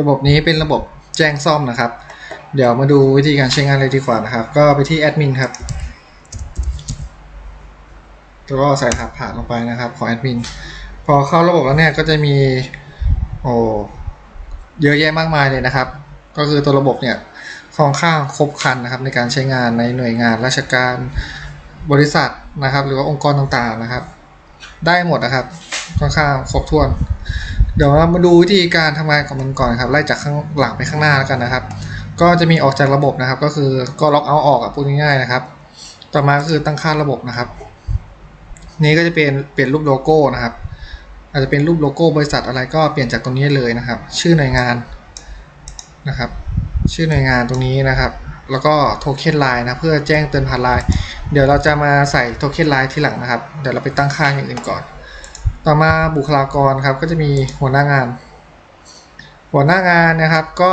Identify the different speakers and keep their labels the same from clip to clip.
Speaker 1: ระบบนี้เป็นระบบแจ้งซ่อมนะครับ เดี๋ยวมาดูวิธีการใช้งานเลยดีกว่านะครับ ก็ไปที่แอดมินครับแล้วก็ใส่รหัสผ่านลงไปนะครับของแอดมิน พอเข้าระบบแล้วเนี่ยก็จะมี โอ้เยอะแยะมากมายเลยนะครับ ก็คือตัวระบบเนี่ยค่อนข้างครบครันนะครับ ในการใช้งานในหน่วยงานราชการบริษัทนะครับ หรือว่าองค์กรต่างๆนะครับ ได้หมดนะครับค่อนข้างครบถ้วน เดี๋ยวเรามาดูวิธีการทำงานของมันก่อนครับไล่จากข้างหลังไปข้างหน้าแล้วกันนะครับ ก็จะมีออกจากระบบนะครับ ก็คือก็ล็อกเอาออกอะพูดง่ายๆนะครับ ต่อมาก็คือตั้งค่าระบบนะครับ นี้ก็จะเป็นเปลี่ยนรูปโลโก้นะครับ อาจจะเป็นรูปโลโก้บริษัทอะไรก็เปลี่ยนจากตรงนี้เลยนะครับ ชื่อหน่วยงานนะครับ ชื่อหน่วยงานตรงนี้นะครับ แล้วก็โทเค็นไลน์นะเพื่อแจ้งเตือนผ่านไลน์เดี๋ยวเราจะมาใส่โทเค็นไลน์ทีหลังนะครับ เดี๋ยวเราไปตั้งค่าอย่างอื่นก่อน ต่อมาบุคลากรครับก็จะมีหัวหน้างาน หัวหน้างานนะครับก็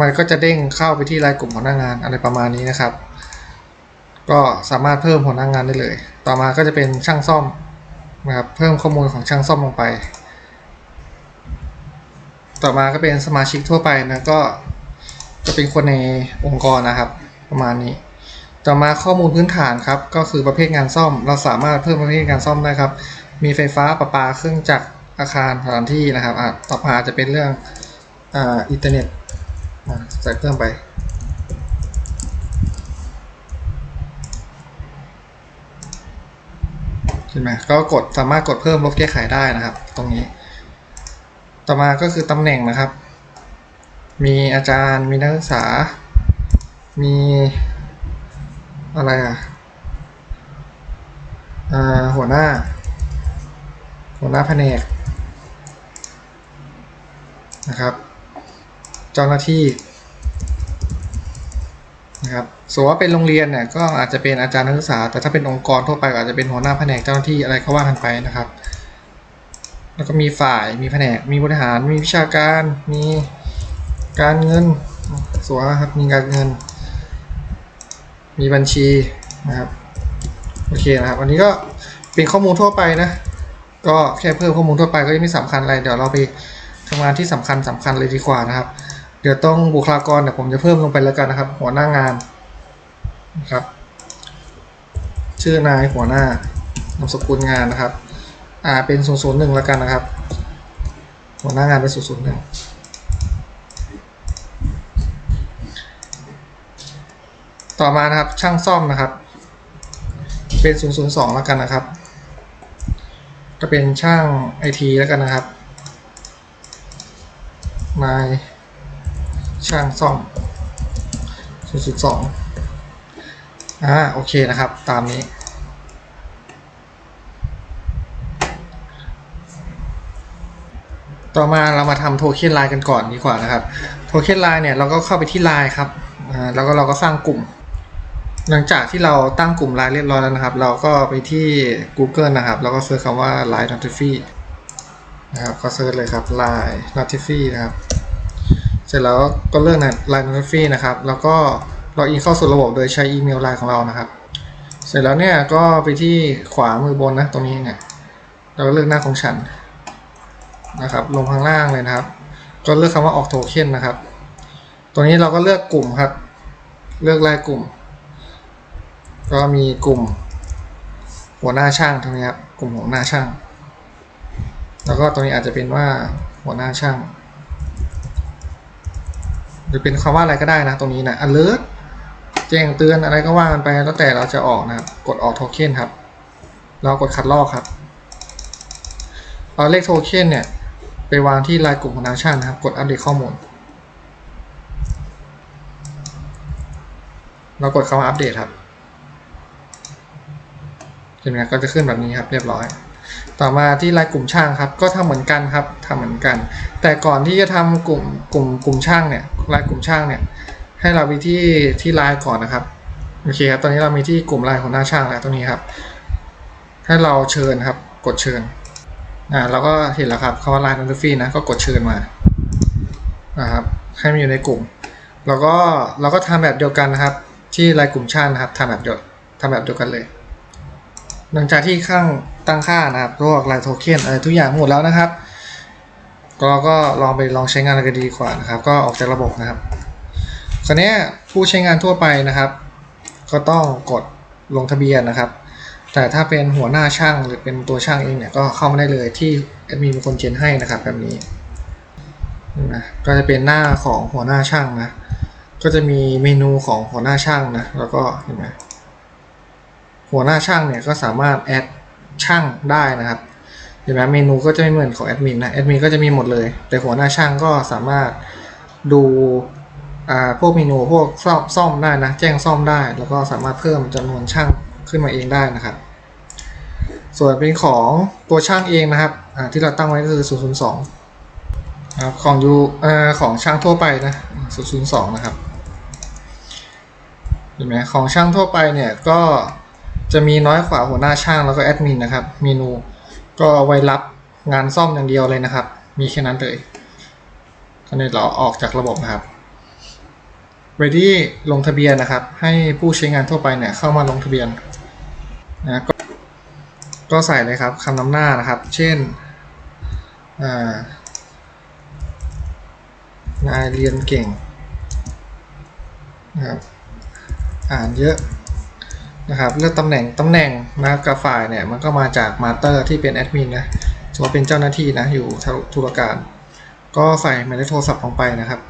Speaker 1: มันก็จะเด้งเข้าไปที่รายกลุ่มหัวหน้างานอะไรประมาณนี้นะครับ ก็สามารถเพิ่มหัวหน้างานได้เลย ต่อมาก็จะเป็นช่างซ่อมนะครับเพิ่มข้อมูลของช่างซ่อมลงไป ต่อมาก็เป็นสมาชิกทั่วไปนะก็จะเป็นคนในองค์กรนะครับ ประมาณนี้ ต่อมาข้อมูลพื้นฐานครับ ก็คือประเภทงานซ่อม เราสามารถเพิ่มประเภทงานซ่อมได้ครับ มีไฟฟ้าประปาเครื่องจักรอาคารสถานที่นะครับอะต่อมาจะเป็นเรื่องอ่าอินเทอร์เน็ตใส่เพิ่มไปเห็นไหมก็กดสามารถกดเพิ่มลบแก้ไขได้นะครับ ตรงนี้ ต่อมาก็คือตำแหน่งนะครับ มีอาจารย์มีนักศึกษา มี อะไรอะหัวหน้า หัวหน้าแผนกนะครับ เจ้าหน้าที่นะครับสมมติว่าเป็นโรงเรียนเนี่ยก็อาจจะเป็นอาจารย์นักศึกษา แต่ถ้าเป็นองค์กรทั่วไปก็อาจจะเป็นหัวหน้าแผนกเจ้าหน้าที่อะไรก็ว่ากันไปนะครับ แล้วก็มีฝ่ายมีแผนกมีบริหารมีวิชาการ มีการเงินสวนครับมีการเงิน มีบัญชีนะครับโอเคนะครับอันนี้ก็เป็นข้อมูลทั่วไปนะก็แค่เพิ่มข้อมูลทั่วไปก็ยังไม่สำคัญอะไรเดี๋ยวเราไปทำงานที่สำคัญสำคัญเลยดีกว่านะครับ เดี๋ยวต้องบุคลากรเดี๋ยวผมจะเพิ่มลงไปแล้วกันนะครับ หัวหน้างานนะครับ ชื่อนายหัวหน้านามสกุลงานนะครับอ่าเป็น0 0 1แล้วกันนะครับ หัวหน้างานเป็น0 0 1 ต่อมานะครับช่างซ่อมนะครับ เป็น 002 แล้วกันนะครับก็เป็นช่างไอทีแล้วกันนะครับนายช่างซ่อม 002อ่าโอเคนะครับ ตามนี้ต่อมาเรามาทำโทเค็นไลน์กันก่อนดีกว่านะครับ โทเค็นไลน์เนี่ยเราก็เข้าไปที่ไลน์ครับอ่าแล้วก็เราก็สร้างกลุ่ม หลังจากที่เราตั้งกลุ่มไลน์เรียบร้อยแล้วนะครับ เราก็ไปที่ Google นะครับ แล้วก็เซิร์ชคำว่า Line Notify นะครับ ก็เซิร์ชเลยครับ Line Notify นะครับ เสร็จแล้วก็เลือก Line Notify นะครับ แล้วก็ล็อกอินเข้าสู่ระบบโดยใช้อีเมลไลน์ของเรานะครับ เสร็จแล้วเนี่ยก็ไปที่ขวามือบนนะตรงนี้เนี่ยเราก็เลือกหน้าของฉันนะครับ ลงข้างล่างเลยนะครับ ก็เลือกคำว่าออกโทเค็นนะครับ ตัวนี้เราก็เลือกกลุ่มครับ เลือกรายกลุ่ม ก็มีกลุ่มหัวหน้าช่างตรงนี้ครับกลุ่มหัวหน้าช่าง แล้วก็ตรงนี้อาจจะเป็นว่าหัวหน้าช่าง หรือเป็นคำว่าอะไรก็ได้นะ ตรงนี้นะ alert แจ้งเตือนอะไรก็ว่ากันไปแล้วแต่เราจะออกนะครับกดออกโทเค็นครับ เรากดคัดลอกครับเอาเลขโทเค็นเนี่ยไปวางที่รายกลุ่มหัวหน้าช่างนะครับ กดอัปเดตข้อมูล เรากดคำว่าอัปเดตครับ เห็นไหมก็จะขึ้นแบบนี้ครับเรียบร้อย ต่อมาที่รายกลุ่มช่างครับ ก็ทำเหมือนกันครับทำเหมือนกัน แต่ก่อนที่จะทำกลุ่มกลุ่มกลุ่มช่างเนี่ยรายกลุ่มช่างเนี่ยให้เราไปที่ที่ไลน์ก่อนนะครับโอเคครับตอนนี้เรามีที่กลุ่มไลน์ของหน้าช่างแล้วตรงนี้ครับ ให้เราเชิญครับกดเชิญอ่าเราก็เห็นแล้วครับคำว่าไลน์นันทฟีนะก็กดเชิญมานะครับให้มันอยู่ในกลุ่ม แล้วก็เราก็ทำแบบเดียวกันนะครับ ที่ไลน์กลุ่มช่างนะครับทำแบบเดียวทำแบบเดียวกันเลย หลังจากที่ข้างตั้งค่านะครับพวกไลน์โทเค็นอะไรทุกอย่างหมดแล้วนะครับ ก็ก็ลองไปลองใช้งานกันดีกว่านะครับ ก็ออกจากระบบนะครับคราวนี้ผู้ใช้งานทั่วไปนะครับ ก็ต้องกดลงทะเบียนนะครับ แต่ถ้าเป็นหัวหน้าช่างหรือเป็นตัวช่างเองเนี่ยก็เข้ามาได้เลยที่แอดมินเป็นคนเจนให้นะครับแบบนี้นะก็จะเป็นหน้าของหัวหน้าช่างนะ ก็จะมีเมนูของหัวหน้าช่างนะ แล้วก็เห็นไหม หัวหน้าช่างเนี่ยก็สามารถแอดช่างได้นะครับเห็นไหมเมนูก็จะไม่เหมือนของแอดมินนะแอดมินก็จะมีหมดเลย แต่หัวหน้าช่างก็สามารถดูอ่าพวกเมนูพวกซ่อมซ่อมได้นะแจ้งซ่อมได้ แล้วก็สามารถเพิ่มจำนวนช่างขึ้นมาเองได้นะครับ ส่วนเป็นของตัวช่างเองนะครับที่เราตั้งไว้ก็คือ 002นะครับของยูเอ่อของช่างทั่วไปนะ 002 นะครับเห็นไหมของช่างทั่วไปเนี่ยก็ จะมีน้อยกว่าหัวหน้าช่างแล้วก็แอดมินนะครับ เมนูก็เอาไว้รับงานซ่อมอย่างเดียวเลยนะครับ มีแค่นั้นเลยก็เนี่ยเราออกจากระบบนะครับ ready ลงทะเบียนนะครับ ให้ผู้ใช้งานทั่วไปเนี่ยเข้ามาลงทะเบียนนะก็ก็ใส่เลยครับคำนำหน้านะครับ เช่นนายเรียนเก่งนะครับอ่านเยอะ นะครับเลือกตำแหน่งตำแหน่งนะครับกับฝ่ายเนี่ยมันก็มาจากมาสเตอร์ที่เป็นแอดมินนะถือว่าเป็นเจ้าหน้าที่นะอยู่ธุรการ ก็ใส่หมายเลขโทรศัพท์ลงไปนะครับ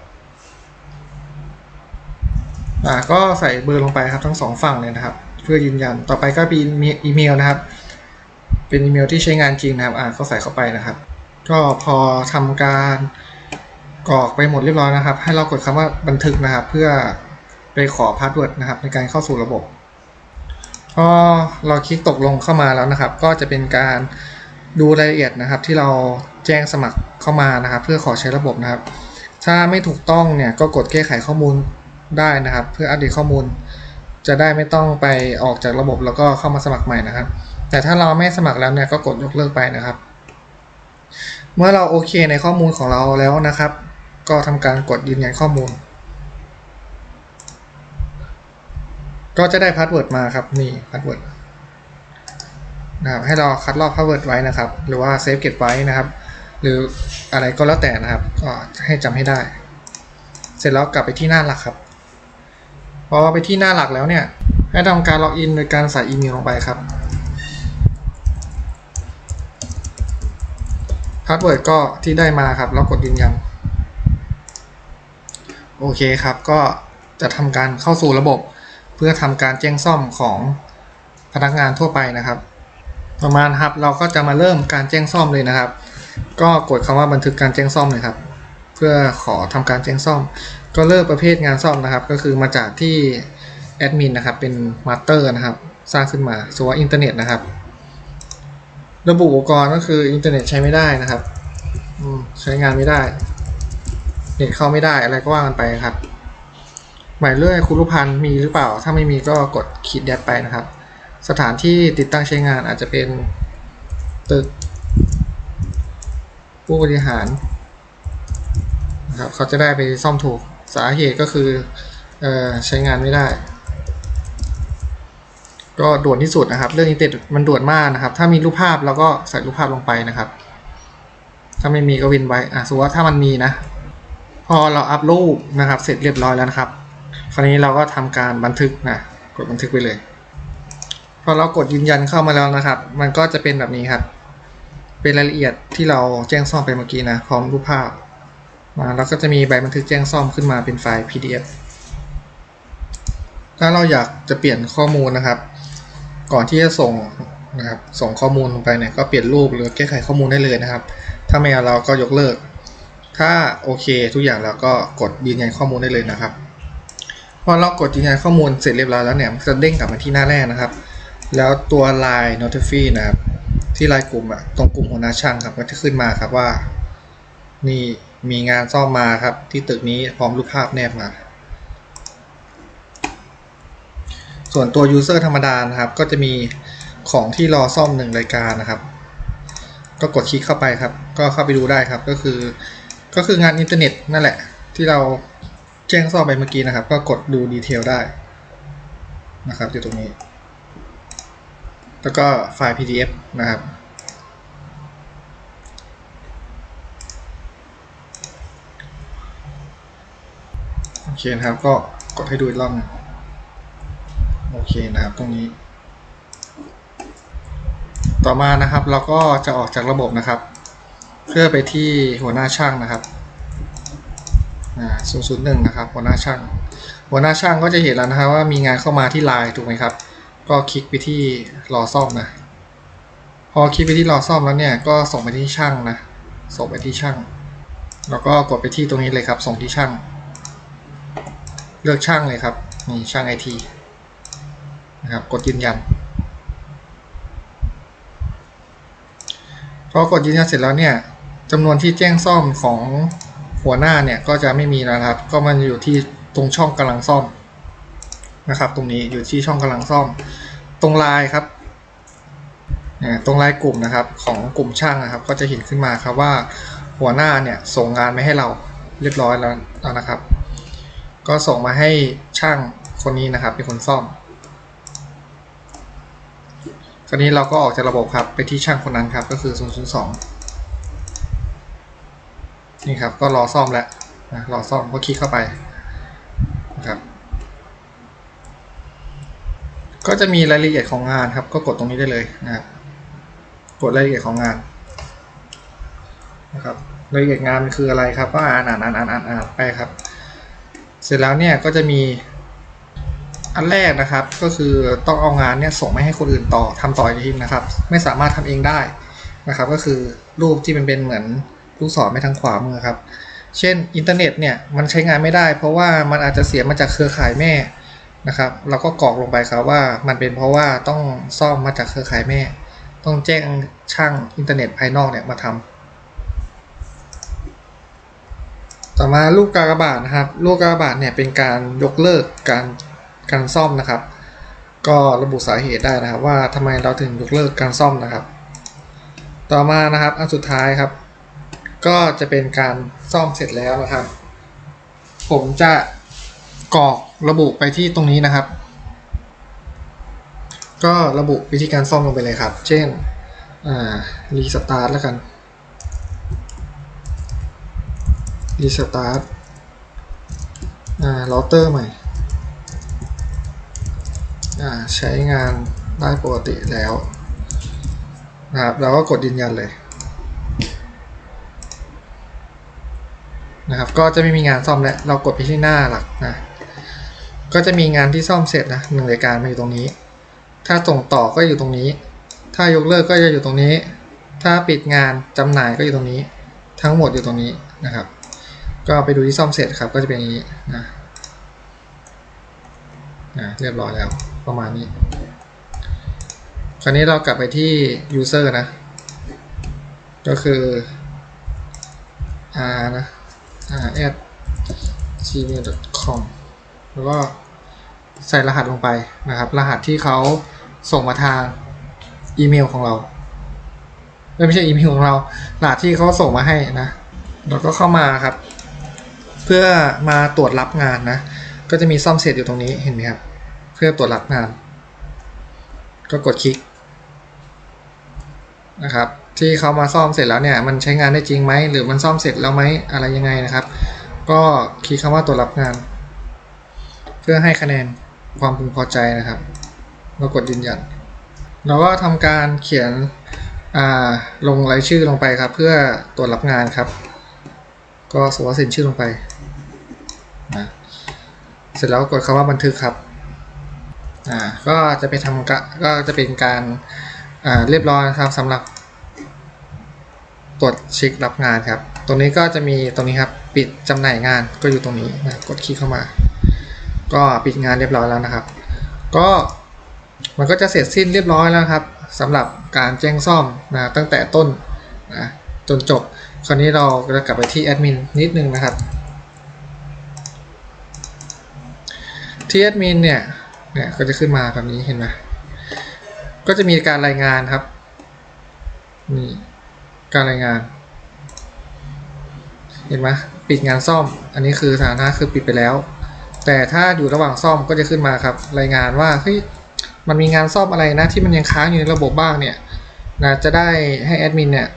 Speaker 1: อ่าก็ใส่เบอร์ลงไปครับทั้งสองฝั่งเลยนะครับ เพื่อยืนยันต่อไปก็เป็นอีเมลนะครับ เป็นอีเมลที่ใช้งานจริงนะครับอ่าก็ใส่เข้าไปนะครับ ก็พอทำการกรอกไปหมดเรียบร้อยนะครับ ให้เรากดคำว่าบันทึกนะครับ เพื่อไปขอพาสเวิร์ดนะครับ ในการเข้าสู่ระบบ พอเราคลิกตกลงเข้ามาแล้วนะครับ ก็จะเป็นการดูรายละเอียดนะครับ ที่เราแจ้งสมัครเข้ามานะครับ เพื่อขอใช้ระบบนะครับ ถ้าไม่ถูกต้องเนี่ยก็กดแก้ไขข้อมูลได้นะครับ เพื่ออัปเดตข้อมูล จะได้ไม่ต้องไปออกจากระบบแล้วก็เข้ามาสมัครใหม่นะครับ แต่ถ้าเราไม่สมัครแล้วเนี่ยก็กดยกเลิกไปนะครับ เมื่อเราโอเคในข้อมูลของเราแล้วนะครับ ก็ทำการกดยืนยันข้อมูล ก็จะได้พาสเวิร์ดมาครับนี่พาสเวิร์ดนะครับให้เราคัดลอกพาสเวิร์ดไว้นะครับ หรือว่าเซฟเก็บไว้นะครับ หรืออะไรก็แล้วแต่นะครับก็ให้จำให้ได้ เสร็จแล้วกลับไปที่หน้าหลักครับพอไปที่หน้าหลักแล้วเนี่ยให้ทำการล็อกอินโดยการใส่อีเมลลงไปครับพาสเวิร์ดก็ที่ได้มาครับแล้วกดยืนยันโอเคครับ ก็จะทำการเข้าสู่ระบบ เพื่อทำการแจ้งซ่อมของพนักงานทั่วไปนะครับ ประมาณครับเราก็จะมาเริ่มการแจ้งซ่อมเลยนะครับ ก็กดคำว่าบันทึกการแจ้งซ่อมเลยครับ เพื่อขอทำการแจ้งซ่อม ก็เลือกประเภทงานซ่อมนะครับ ก็คือมาจากที่แอดมินนะครับเป็นมาสเตอร์นะครับ สร้างขึ้นมาส่วนอินเทอร์เน็ตนะครับ ระบุอุปกรณ์ก็คืออินเทอร์เน็ตใช้ไม่ได้นะครับใช้งานไม่ได้ เน็ตเข้าไม่ได้อะไรก็ว่ากันไปครับ หมายเลขคุรุพันธ์มีหรือเปล่า ถ้าไม่มีก็กดขีดแดดไปนะครับ สถานที่ติดตั้งใช้งานอาจจะเป็นตึกผู้บริหารนะครับเขาจะได้ไปซ่อมถูกสาเหตุก็คือออใช้งานไม่ได้ ก็ด่วนที่สุดนะครับ เรื่องนเทอร์เน็ตมันด่วนมากนะครับ ถ้ามีรูปภาพเราก็ใส่รูปภาพลงไปนะครับ ถ้าไม่มีก็วินไว้อะสมมติว่าถ้ามันมีนะ พอเราอัพรูปนะครับ เสร็จเรียบร้อยแล้วนะครับ คราวนี้เราก็ทำการบันทึกนะกดบันทึกไปเลย พอเรากดยืนยันเข้ามาแล้วนะครับ มันก็จะเป็นแบบนี้ครับ เป็นรายละเอียดที่เราแจ้งซ่อมไปเมื่อกี้นะพร้อมรูปภาพมาแล้วก็จะมีใบบันทึกแจ้งซ่อมขึ้นมาเป็นไฟล์ PDF ถ้าเราอยากจะเปลี่ยนข้อมูลนะครับ ก่อนที่จะส่งนะครับส่งข้อมูลลงไปเนี่ยก็เปลี่ยนรูปหรือแก้ไขข้อมูลได้เลยนะครับ ถ้าไม่เอาเราก็ยกเลิก ถ้าโอเคทุกอย่างแล้วก็กดยืนยันข้อมูลได้เลยนะครับ อเรากดยืนยันข้อมูลเสร็จเรียบร้อยแล้วเนี่ยมันจะเด้งกลับมาที่หน้าแรกนะครับ แล้วตัว line notify นะครับ ที่ไลน์กลุ่มอะตรงกลุ่มหัวหน้าช่างครับก็จะขึ้นมาครับว่า นี่มีงานซ่อมมาครับ ที่ตึกนี้พร้อมรูปภาพแนบมา ส่วนตัว user ธรรมดานะครับ ก็จะมีของที่รอซ่อมหนึ่งรายการนะครับ ก็กดคลิกเข้าไปครับ ก็เข้าไปดูได้ครับก็คือ ก็คืองานอินเทอร์เน็ตนั่นแหละ ที่เรา แจ้งซ่อมไปเมื่อกี้นะครับ ก็กดดูดีเทลได้นะครับอยู่ตรงนี้ แล้วก็ไฟล์ PDF นะครับ โอเคนะครับ ก็กดให้ดูอีกรอบโอเคนะครับตรงนี้ ต่อมานะครับเราก็จะออกจากระบบนะครับ เพื่อไปที่หัวหน้าช่างนะครับ 001นะครับหัวหน้าช่าง หัวหน้าช่างก็จะเห็นแล้วนะครับว่ามีงานเข้ามาที่ไลน์ถูกไหมครับ ก็คลิกไปที่รอซ่อมนะ พอคลิกไปที่รอซ่อมแล้วเนี่ยก็ส่งไปที่ช่างนะ ส่งไปที่ช่าง แล้วก็กดไปที่ตรงนี้เลยครับ ส่งที่ช่าง เลือกช่างเลยครับนี่ช่างไอทีนะครับ กดยืนยันพอกดยืนยันเสร็จแล้วเนี่ยจำนวนที่แจ้งซ่อมของ หัวหน้าเนี่ยก็จะไม่มีแล้วนะครับ ก็มันอยู่ที่ตรงช่องกำลังซ่อมนะครับ ตรงนี้อยู่ที่ช่องกำลังซ่อม ตรงลน์ครับตรงลน์กลุ่มนะครับของกลุ่มช่างนะครับ ก็จะเห็นขึ้นมาครับว่าหัวหน้าเนี่ยส่งงานมาให้เราเรียบร้อยแล้วแล้วนะครับ ก็ส่งมาให้ช่างคนนี้นะครับ เป็นคนซ่อมคราวนี้เราก็ออกจากระบบครับไปที่ช่างคนนั้นครับก็คือ 002 นี่ครับก็รอซ่อมแล้วนะรอซ่อมก็คลิกเข้าไปนะครับก็จะมีรายละเอียดของงานครับ ก็กดตรงนี้ได้เลยนะครับกดรายละเอียดของงานนะครับรายละเอียดงานมันคืออะไรครับก็อ่านอ่านอ่านอ่านอ่านอ่านไปครับ เสร็จแล้วเนี่ยก็จะมีอันแรกนะครับ ก็คือต้องเอางานเนี่ยส่งไปให้คนอื่นต่อทำต่ออีกทีนะครับ ไม่สามารถทำเองได้นะครับ ก็คือรูปที่มันเป็นเหมือน ลูกศรไปทางขวามือครับ เช่นอินเทอร์เน็ตเนี่ยมันใช้งานไม่ได้ เพราะว่ามันอาจจะเสียมาจากเครือข่ายแม่นะครับเราก็กรอกลงไปครับว่ามันเป็นเพราะว่าต้องซ่อมมาจากเครือข่ายแม่ ต้องแจ้งช่างอินเทอร์เน็ตภายนอกเนี่ยมาทำต่อมาลูกกากบาทนะครับลูกกากบาทเนี่ยเป็นการยกเลิกการการซ่อมนะครับ ก็ระบุสาเหตุได้นะครับ ว่าทำไมเราถึงยกเลิกการซ่อมนะครับ ต่อมานะครับอันสุดท้ายครับ ก็จะเป็นการซ่อมเสร็จแล้วนะครับ ผมจะกรอกระบุไปที่ตรงนี้นะครับ ก็ระบุวิธีการซ่อมลงไปเลยครับ เช่นรีสตาร์ทแล้วกันรีสตาร์ทอ่าเราเตอร์ใหม่ใช้งานได้ปกติแล้วนะครับเราก็กดยืนยันเลย นะครับ ก็จะไม่มีงานซ่อมแล้ว เรากดไปที่หน้าหลักนะ ก็จะมีงานที่ซ่อมเสร็จนะหนึ่งรายการมาอยู่ตรงนี้ ถ้าส่งต่อก็อยู่ตรงนี้ ถ้ายกเลิกก็จะอยู่ตรงนี้ ถ้าปิดงานจำหน่ายก็อยู่ตรงนี้ ทั้งหมดอยู่ตรงนี้นะครับ ก็ไปดูที่ซ่อมเสร็จครับ ก็จะเป็นอย่างนี้นะอ่าเรียบร้อยแล้วประมาณนี้ คราวนี้เรากลับไปที่ user นะ ก็คือ r นะ at gmail.com แล้วก็ใส่รหัสลงไปนะครับ รหัสที่เขาส่งมาทางอีเมลของเรา ไม่ใช่อีเมลของเรา รหัสที่เขาส่งมาให้นะแล้วก็เข้ามาครับ เพื่อมาตรวจรับงานนะ ก็จะมีซ่อมเสร็จอยู่ตรงนี้เห็นไหมครับ เพื่อตรวจรับงาน ก็กดคลิก นะครับที่เขามาซ่อมเสร็จแล้วเนี่ยมันใช้งานได้จริงไหมหรือมันซ่อมเสร็จแล้วไหมอะไรยังไงนะครับ ก็คลิกคำว่าตรวจรับงาน เพื่อให้คะแนนความพึงพอใจนะครับแล้วกดยืนยันเราก็ทำการเขียนอ่าลงรายชื่อลงไปครับ เพื่อตรวจรับงานครับ ก็สวมเซ็นชื่อลงไปนะเสร็จแล้วกดคำว่าบันทึกครับอ่าก็จะไปทำก็จะเป็นการ อ่าเรียบร้อยนะครับสำหรับตรวจเช็ครับงานครับ ตรงนี้ก็จะมีตรงนี้ครับปิดจำหน่ายงานก็อยู่ตรงนี้นะกดคลิกเข้ามา ก็ปิดงานเรียบร้อยแล้วนะครับ ก็มันก็จะเสร็จสิ้นเรียบร้อยแล้วครับสำหรับการแจ้งซ่อมนะตั้งแต่ต้นนะจนจบ คราวนี้เราจะกลับไปที่แอดมินนิดนึงนะครับที่แอดมินเนี่ยเนี่ยก็จะขึ้นมาแบบนี้เห็นไหม ก็จะมีการรายงานครับนี่การรายงาน เห็นไหมปิดงานซ่อม อันนี้คือสถานะคือปิดไปแล้ว แต่ถ้าอยู่ระหว่างซ่อมก็จะขึ้นมาครับ รายงานว่าเฮ้ยมันมีงานซ่อมอะไรนะที่มันยังค้างอยู่ในระบบบ้างเนี่ยนะจะได้ให้แอดมินเนี่ย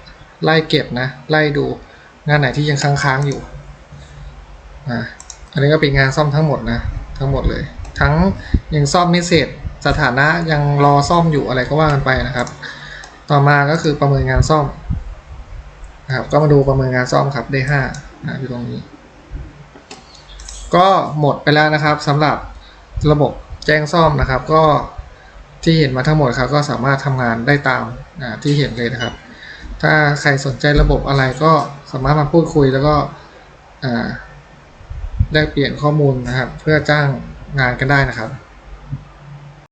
Speaker 1: ไล่เก็บนะไล่ดูงานไหนที่ยังค้างๆอยู่นะอันนี้ก็เป็นงานซ่อมทั้งหมดนะทั้งหมดเลย ทั้งยังซ่อมไม่เสร็จ สถานะยังรอซ่อมอยู่อะไรก็ว่ากันไปนะครับ ต่อมาก็คือประเมินงานซ่อมนะครับก็มาดูประเมินงานซ่อมครับได้ห้านะอยู่ตรงนี้ ก็หมดไปแล้วนะครับสำหรับระบบแจ้งซ่อมนะครับ ก็ที่เห็นมาทั้งหมดครับก็สามารถทำงานได้ตามอ่าที่เห็นเลยนะครับ ถ้าใครสนใจระบบอะไรก็สามารถมาพูดคุยแล้วก็อ่าแลกเปลี่ยนข้อมูลนะครับ เพื่อจ้างงานกันได้นะครับ